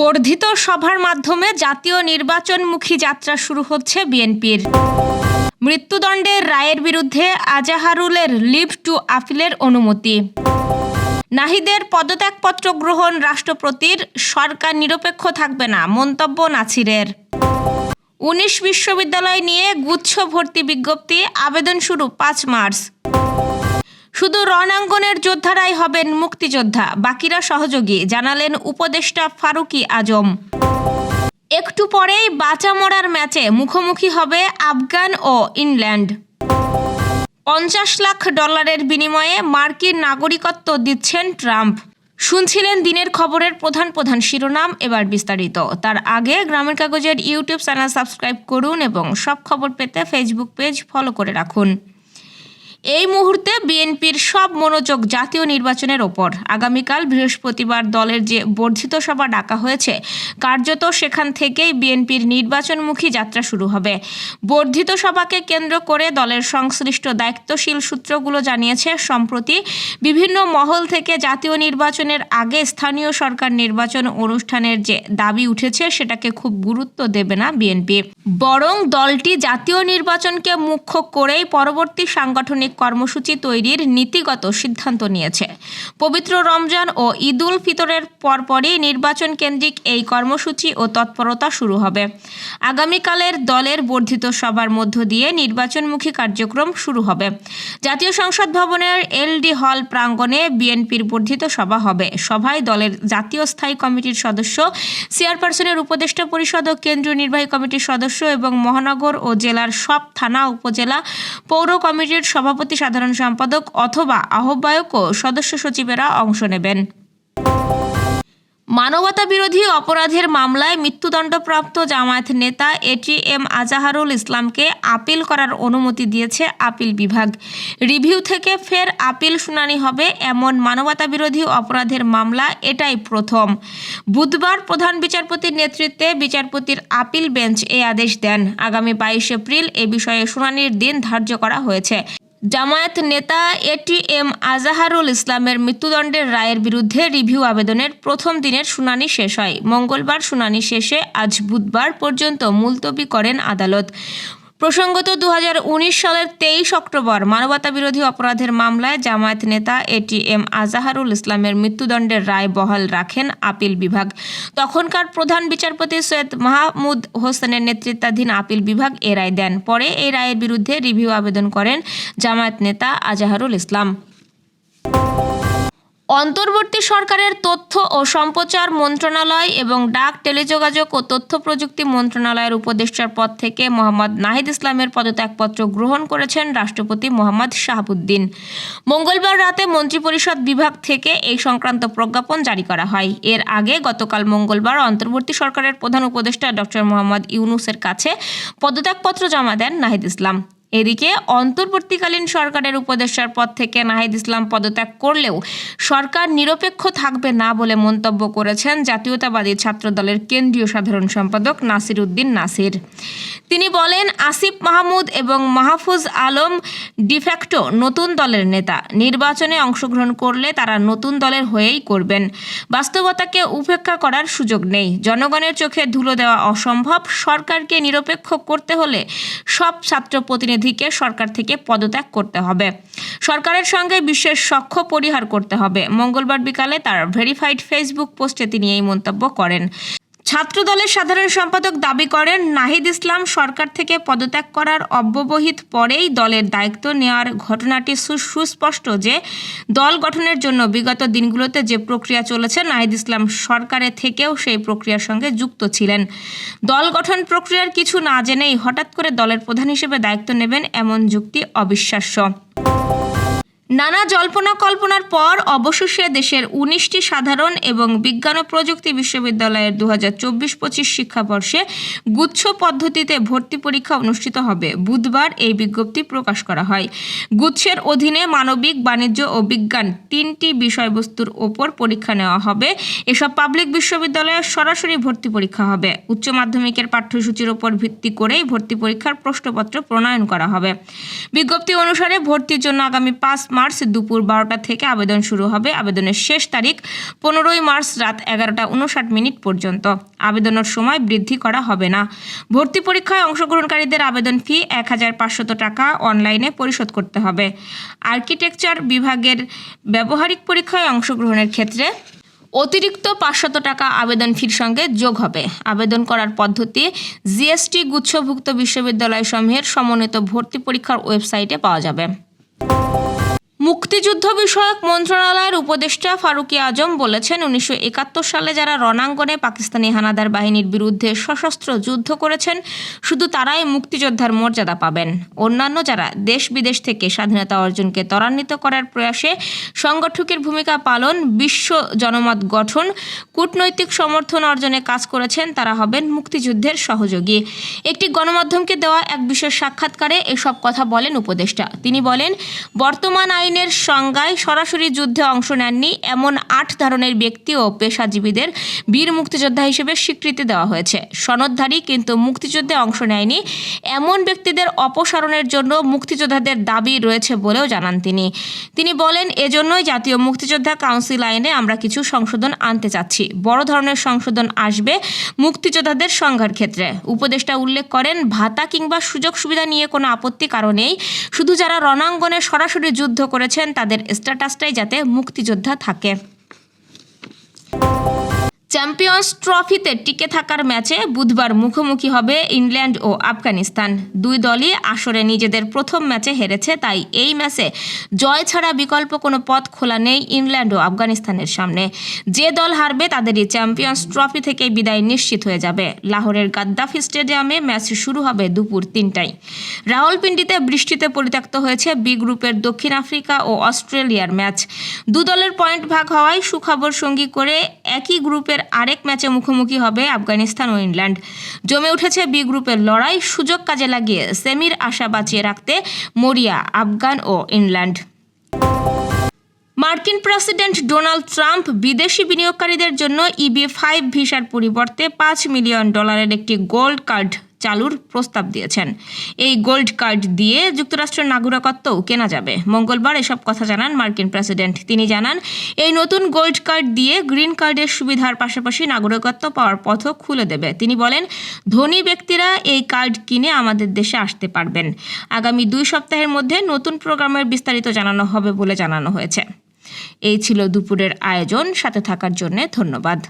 বর্ধিত সভার মাধ্যমে জাতীয় নির্বাচনমুখী যাত্রা শুরু হচ্ছে বিএনপির। মৃত্যুদণ্ডের রায়ের বিরুদ্ধে আজাহারুলের লিভ টু আপিলের অনুমতি। নাহিদের পদত্যাগপত্র গ্রহণ রাষ্ট্রপতির সরকার নিরপেক্ষ থাকবে না, মন্তব্য নাছিরের। উনিশ বিশ্ববিদ্যালয় নিয়ে গুচ্ছ ভর্তি বিজ্ঞপ্তি, আবেদন শুরু পাঁচ মার্চ। শুধু রণাঙ্গনের যোদ্ধারাই হবেন মুক্তিযোদ্ধা, বাকিরা সহযোগী, জানালেন উপদেষ্টা ফারুকি আজম। একটু পরেই বাঁচা মরার ম্যাচে মুখোমুখি হবে আফগান ও ইংল্যান্ড। পঞ্চাশ লাখ ডলারের বিনিময়ে মার্কিন নাগরিকত্ব দিচ্ছেন ট্রাম্প। শুনছিলেন দিনের খবরের প্রধান প্রধান শিরোনাম, এবার বিস্তারিত। তার আগে গ্রামের কাগজের ইউটিউব চ্যানেল সাবস্ক্রাইব করুন এবং সব খবর পেতে ফেসবুক পেজ ফলো করে রাখুন। এই মুহূর্তে বিএনপির সব মনোযোগ জাতীয় নির্বাচনের ওপর। আগামীকাল বৃহস্পতিবার দলের যে বর্ধিত সভা ডাকা হয়েছে, কার্যত সেখান থেকেই বিএনপির নির্বাচনমুখী যাত্রা শুরু হবে। বর্ধিত সভাকে কেন্দ্র করে দলের সংশ্লিষ্ট দায়িত্বশীল সূত্রগুলো জানিয়েছে, সম্প্রতি বিভিন্ন মহল থেকে জাতীয় নির্বাচনের আগে স্থানীয় সরকার নির্বাচন অনুষ্ঠানের যে দাবি উঠেছে, সেটাকে খুব গুরুত্ব দেবে না বিএনপি। বরং দলটি জাতীয় নির্বাচনকে মুখ্য করেই পরবর্তী সাংগঠনিক কর্মসূচি তৈরির নীতিগত সিদ্ধান্ত নিয়েছে। পবিত্র রমজান ও ঈদুল ফিতরের পরপরই নির্বাচন কেন্দ্রিক এই কর্মসূচি ও তৎপরতা শুরু হবে। আগামীকালের দলের বর্ধিত সভার মধ্য দিয়ে নির্বাচনমুখী কার্যক্রম শুরু হবে। জাতীয় সংসদ ভবনের এলডি হল প্রাঙ্গণে বিএনপির বর্ধিত সভা হবে। সভায় দলের জাতীয় স্থায়ী কমিটির সদস্য, চেয়ারপারসনের উপদেষ্টা পরিষদ ও কেন্দ্রীয় নির্বাহী কমিটির সদস্য এবং মহানগর ও জেলার সব থানা, উপজেলা পৌর কমিটির সভাপতি সাধারণ সম্পাদক অথবা আহ্বায়ক ও সদস্য সচিবেরা অংশ নেবেন। মানবতা বিরোধী অপরাধের মামলায় মৃত্যুদণ্ডপ্রাপ্ত জামায়াত নেতা এটিএম আজাহারুল ইসলামকে আপিল করার অনুমতি দিয়েছে আপিল বিভাগ। রিভিউ থেকে ফের আপিল শুনানি হবে এমন মানবতা বিরোধী অপরাধের মামলা এটাই প্রথম। বুধবার প্রধান বিচারপতির নেতৃত্বে বিচারপতির আপিল বেঞ্চ এ আদেশ দেন। আগামী বাইশ এপ্রিল এ বিষয়ে শুনানির দিন ধার্য করা হয়েছে। জামায়াত নেতা এটিএম আজাহারুল ইসলামের মৃত্যুদণ্ডের রায়ের বিরুদ্ধে রিভিউ আবেদনের প্রথম দিনের শুনানি শেষ হয়। মঙ্গলবার শুনানি শেষে আজ বুধবার পর্যন্ত মুলতবি করেন আদালত। প্রসঙ্গত দু হাজার উনিশ সালের তেইশ অক্টোবর মানবতা বিরোধী অপরাধের মামলায় জামায়াত নেতা এটিএম আজাহারুল ইসলামের মৃত্যুদণ্ডের রায় বহাল রাখেন আপিল বিভাগ। তখনকার প্রধান বিচারপতি সৈয়দ মাহমুদ হোসেনের নেতৃত্বাধীন আপিল বিভাগ এ রায় দেন। পরে এই রায়ের বিরুদ্ধে রিভিউ আবেদন করেন জামায়াত নেতা আজাহারুল ইসলাম। অন্তর্বর্তী সরকারের তথ্য ও সম্প্রচার মন্ত্রণালয় এবং ডাক, টেলিযোগাযোগ ও তথ্য প্রযুক্তি মন্ত্রণালয়ের উপদেষ্টার পদ থেকে মোহাম্মদ নাহিদ ইসলামের পদত্যাগপত্র গ্রহণ করেছেন রাষ্ট্রপতি মোহাম্মদ শাহাবুদ্দিন। মঙ্গলবার রাতে মন্ত্রিপরিষদ বিভাগ থেকে এই সংক্রান্ত প্রজ্ঞাপন জারি করা হয়। এর আগে গতকাল মঙ্গলবার অন্তর্বর্তী সরকারের প্রধান উপদেষ্টা ডক্টর মোহাম্মদ ইউনুসের কাছে পদত্যাগপত্র জমা দেন নাহিদ ইসলাম। এদিকে অন্তর্বর্তীকালীন সরকারের উপদেষ্টার পদ থেকে নাহিদ ইসলাম পদত্যাগ করলেও সরকার নিরপেক্ষ থাকবে না বলে মন্তব্য করেছেন জাতীয়তাবাদী ছাত্রদলের কেন্দ্রীয় সাধারণ সম্পাদক নাসির উদ্দিন নাসির। তিনি বলেন, আসিফ মাহমুদ এবং মাহফুজ আলম ডিফ্যাক্টো নতুন দলের নেতা। নির্বাচনে অংশগ্রহণ করলে তারা নতুন দলের হয়েই করবেন। বাস্তবতাকে উপেক্ষা করার সুযোগ নেই। জনগণের চোখে ধুলো দেওয়া অসম্ভব। সরকারকে নিরপেক্ষ করতে হলে সব ছাত্র প্রতিনিধিকে সরকার থেকে পদত্যাগ করতে হবে। সরকারের সঙ্গে বিশ্বের সখ্য পরিহার করতে হবে। মঙ্গলবার বিকালে তার ভেরিফাইড ফেসবুক পোস্টে তিনি এই মন্তব্য করেন। ছাত্রদলের সাধারণ সম্পাদক দাবি করেন, নাহিদ ইসলাম সরকার থেকে পদত্যাগ করার অব্যবহিত পরেই দলের দায়িত্ব নেওয়ার ঘটনাটি সুস্পষ্ট যে, দল গঠনের জন্য বিগত দিনগুলোতে যে প্রক্রিয়া চলেছে, নাহিদ ইসলাম সরকারে থেকেও সেই প্রক্রিয়ার সঙ্গে যুক্ত ছিলেন। দল গঠন প্রক্রিয়ার কিছু না জেনেই হঠাৎ করে দলের প্রধান হিসেবে দায়িত্ব নেবেন এমন যুক্তি অবিশ্বাস্য। নানা জল্পনা কল্পনার পর অবশেষে দেশের উনিশটি সাধারণ এবং বিজ্ঞান ও প্রযুক্তি বিশ্ববিদ্যালয়ের দু হাজার চব্বিশ পঁচিশ শিক্ষাবর্ষে গুচ্ছ পদ্ধতিতে ভর্তি পরীক্ষা অনুষ্ঠিত হবে। বুধবার এই বিজ্ঞপ্তি প্রকাশ করা হয়। গুচ্ছের অধীনে মানবিক, বাণিজ্য ও বিজ্ঞান তিনটি বিষয়বস্তুর ওপর পরীক্ষা নেওয়া হবে। এসব পাবলিক বিশ্ববিদ্যালয়ে সরাসরি ভর্তি পরীক্ষা হবে। উচ্চ মাধ্যমিকের পাঠ্যসূচির ওপর ভিত্তি করেই ভর্তি পরীক্ষার প্রশ্নপত্র প্রণয়ন করা হবে। বিজ্ঞপ্তি অনুসারে ভর্তির জন্য আগামী পাঁচ মার্চ দুপুর বারোটা থেকে আবেদন শুরু হবে। আবেদনের শেষ তারিখ পনেরোই মার্চ রাত এগারোটা উনষাট মিনিট পর্যন্ত। আবেদনের সময় বৃদ্ধি করা হবে না। ভর্তি পরীক্ষায় অংশগ্রহণকারীদের আবেদন ফি এক হাজার পাঁচশত টাকা অনলাইনে পরিশোধ করতে হবে। আর্কিটেকচার বিভাগের ব্যবহারিক পরীক্ষায় অংশগ্রহণের ক্ষেত্রে অতিরিক্ত পাঁচশত টাকা আবেদন ফির সঙ্গে যোগ হবে। আবেদন করার পদ্ধতি জিএসটি গুচ্ছভুক্ত বিশ্ববিদ্যালয়সমূহের সমন্বিত ভর্তি পরীক্ষার ওয়েবসাইটে পাওয়া যাবে। মুক্তিযুদ্ধ বিষয়ক মন্ত্রণালয়ের উপদেষ্টা ফারুকি আজম বলেছেন, উনিশশো একাত্তর সালে যারা রণাঙ্গনে পাকিস্তানি হানাদার বাহিনীর বিরুদ্ধে সশস্ত্র যুদ্ধ করেছেন, শুধু তারাই মুক্তিযোদ্ধার মর্যাদা পাবেন। অন্যান্য যারা দেশ বিদেশ থেকে স্বাধীনতা অর্জনকে ত্বরান্বিত করার প্রয়াসে সংগঠকের ভূমিকা পালন, বিশ্ব জনমত গঠন, কূটনৈতিক সমর্থন অর্জনে কাজ করেছেন, তারা হবেন মুক্তিযুদ্ধের সহযোগী। একটি গণমাধ্যমকে দেওয়া এক বিশেষ সাক্ষাৎকারে এসব কথা বলেন উপদেষ্টা। তিনি বলেন, বর্তমান আইনের সংজ্ঞায় সরাসরি যুদ্ধে অংশ নেননি, এমন আট ধরনের ব্যক্তি ও পেশাজীবীদের বীর মুক্তিযোদ্ধা হিসেবে স্বীকৃতি দেওয়া হয়েছে। সনদধারী কিন্তু মুক্তিযুদ্ধে অংশ নেয়নি, এমন ব্যক্তিদের অপসারণের জন্য মুক্তিযোদ্ধাদের দাবি রয়েছে বলেও জানান তিনি। তিনি বলেন, এজন্যই জাতীয় মুক্তিযোদ্ধা কাউন্সিল আইনে আমরা কিছু সংশোধন আনতে চাচ্ছি। বড় ধরনের সংশোধন আসবে মুক্তিযোদ্ধাদের সংজ্ঞার ক্ষেত্রে। উপদেষ্টা উল্লেখ করেন, ভাতা কিংবা সুযোগ সুবিধা নিয়ে কোনো আপত্তি কারণেই শুধু যারা রণাঙ্গনে সরাসরি যুদ্ধ করেছেন তাদের স্ট্যাটাসটাই যাতে মুক্তিযোদ্ধা থাকে। চ্যাম্পিয়ন্স ট্রফিতে টিকে থাকার ম্যাচে বুধবার মুখোমুখি হবে ইংল্যান্ড ও আফগানিস্তান। দুই দলই আসরে নিজেদের প্রথম ম্যাচে হেরেছে, তাই এই ম্যাচে জয় ছাড়া বিকল্প কোনো পথ খোলা নেই ইংল্যান্ড ও আফগানিস্তানের সামনে। যে দল হারবে তাদেরই চ্যাম্পিয়ন্স ট্রফি থেকে বিদায় নিশ্চিত হয়ে যাবে। লাহোরের গাদ্দাফি স্টেডিয়ামে ম্যাচ শুরু হবে দুপুর তিনটায়। রাহুলপিন্ডিতে বৃষ্টিতে পরিত্যক্ত হয়েছে বি গ্রুপের দক্ষিণ আফ্রিকা ও অস্ট্রেলিয়ার ম্যাচ। দু দলের পয়েন্ট ভাগ হওয়ায় সুখবর সঙ্গী করে একই গ্রুপের আরেক ম্যাচে মুখোমুখি হবে আফগানিস্তান ও ইংল্যান্ড। জমে উঠেছে বি গ্রুপের লড়াই, সুযোগ কাজে লাগিয়ে সেমির আশা বাঁচিয়ে রাখতে মরিয়া, আফগান ও ইংল্যান্ড। মার্কিন প্রেসিডেন্ট ডোনাল্ড ট্রাম্প বিদেশি বিনিয়োগকারীদের জন্য ইবি ফাইভ ভিসার পরিবর্তে পাঁচ মিলিয়ন ডলারের একটি গোল্ড কার্ড চালুর প্রস্তাব দিয়েছেন। এই গোল্ড কার্ড দিয়ে যুক্তরাষ্ট্রের নাগরিকত্বও কেনা যাবে। মঙ্গলবার এসব কথা জানান মার্কিন প্রেসিডেন্ট। তিনি জানান, এই নতুন গোল্ড কার্ড দিয়ে গ্রিন কার্ডের সুবিধার পাশাপাশি নাগরিকত্ব পাওয়ার পথও খুলে দেবে। তিনি বলেন, ধনী ব্যক্তিরা এই কার্ড কিনে আমাদের দেশে আসতে পারবেন। আগামী দুই সপ্তাহের মধ্যে নতুন প্রোগ্রামের বিস্তারিত জানানো হবে বলে জানানো হয়েছে। এই ছিল দুপুরের আয়োজন। সাথে থাকার জন্য ধন্যবাদ।